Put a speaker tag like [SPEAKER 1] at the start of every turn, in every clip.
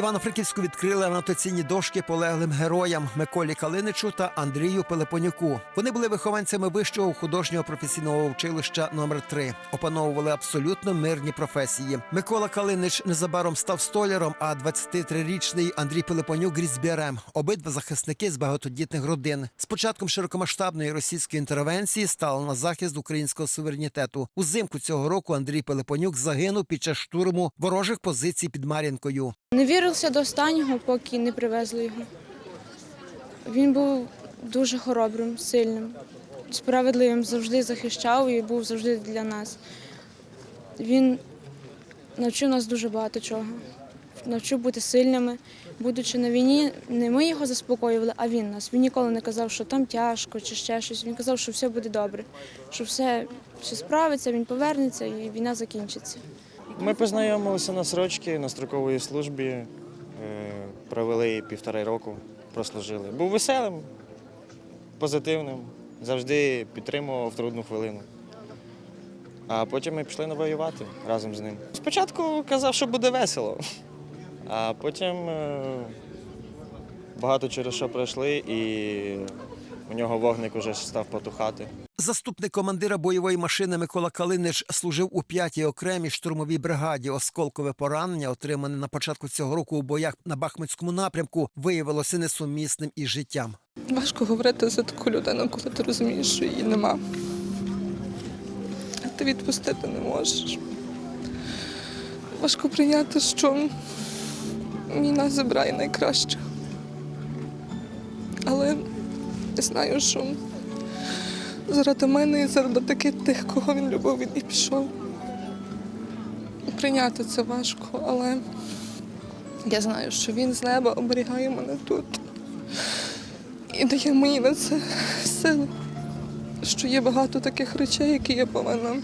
[SPEAKER 1] Івано-Франківську відкрили анотаційні дошки полеглим героям Миколі Калиничу та Андрію Пелепонюку. Вони були вихованцями вищого художнього професійного училища номер 3 Опановували абсолютно мирні професії. Микола Калинич незабаром став столяром, а 23-річний Андрій Пелепонюк різьбярем. Обидва захисники з багатодітних родин. З початком широкомасштабної російської інтервенції стали на захист українського суверенітету. Узимку цього року Андрій Пелепонюк загинув під час штурму ворожих позицій під Мар'їнкою.
[SPEAKER 2] Не вірився до останнього, поки не привезли його. Він був дуже хоробрим, сильним, справедливим, завжди захищав і був завжди для нас. Він навчив нас дуже багато чого. Навчив бути сильними. Будучи на війні, не ми його заспокоювали, а він нас. Він ніколи не казав, що там тяжко чи ще щось. Він казав, що все буде добре, що все, все справиться, він повернеться і війна закінчиться.
[SPEAKER 3] Ми познайомилися на срочці на строковій службі, провели півтора року, прослужили. Був веселим, позитивним, завжди підтримував трудну хвилину. А потім ми пішли навоювати разом з ним. Спочатку казав, що буде весело, а потім е, багато через що пройшли, і у нього вогник уже став потухати.
[SPEAKER 1] Заступник командира бойової машини Микола Калинич служив у 5-й окремій штурмовій бригаді. Осколкове поранення, отримане на початку цього року у боях на Бахмутському напрямку, виявилося несумісним із життям.
[SPEAKER 4] Важко говорити за таку людину, коли ти розумієш, що її нема. А ти відпустити не можеш. Важко прийняти, що війна забирає найкраще. Але я знаю, що заради мене і заради таких тих, кого він любив, він і пішов. Прийняти це важко, але я знаю, що він з неба оберігає мене тут і дає мені на це сили, що є багато таких речей, які я повинна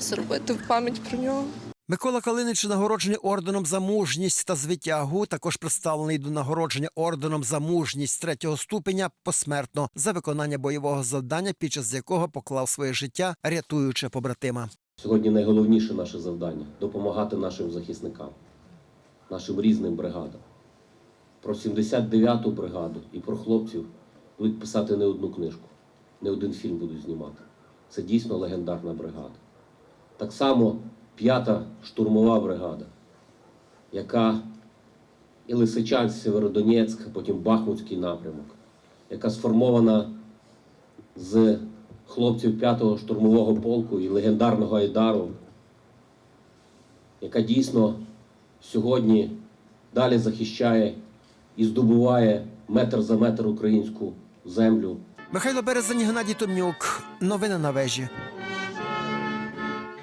[SPEAKER 4] зробити в пам'ять про нього.
[SPEAKER 1] Микола Калинич нагороджений орденом за мужність та звитягу. Також представлений до нагородження орденом за мужність третього ступеня посмертно за виконання бойового завдання, під час якого поклав своє життя, рятуючи побратима.
[SPEAKER 5] Сьогодні найголовніше наше завдання допомагати нашим захисникам, нашим різним бригадам. Про 79-ту бригаду і про хлопців будуть писати не одну книжку, не один фільм будуть знімати. Це дійсно легендарна бригада. Так само п'ята штурмова бригада, яка і Лисичанськ, Северодонецьк, потім Бахмутський напрямок, яка сформована з хлопців 5-го штурмового полку і легендарного Айдару, яка дійсно сьогодні далі захищає і здобуває метр за метр українську землю.
[SPEAKER 1] Михайло Березань, Геннадій Томнюк. Новини на вежі.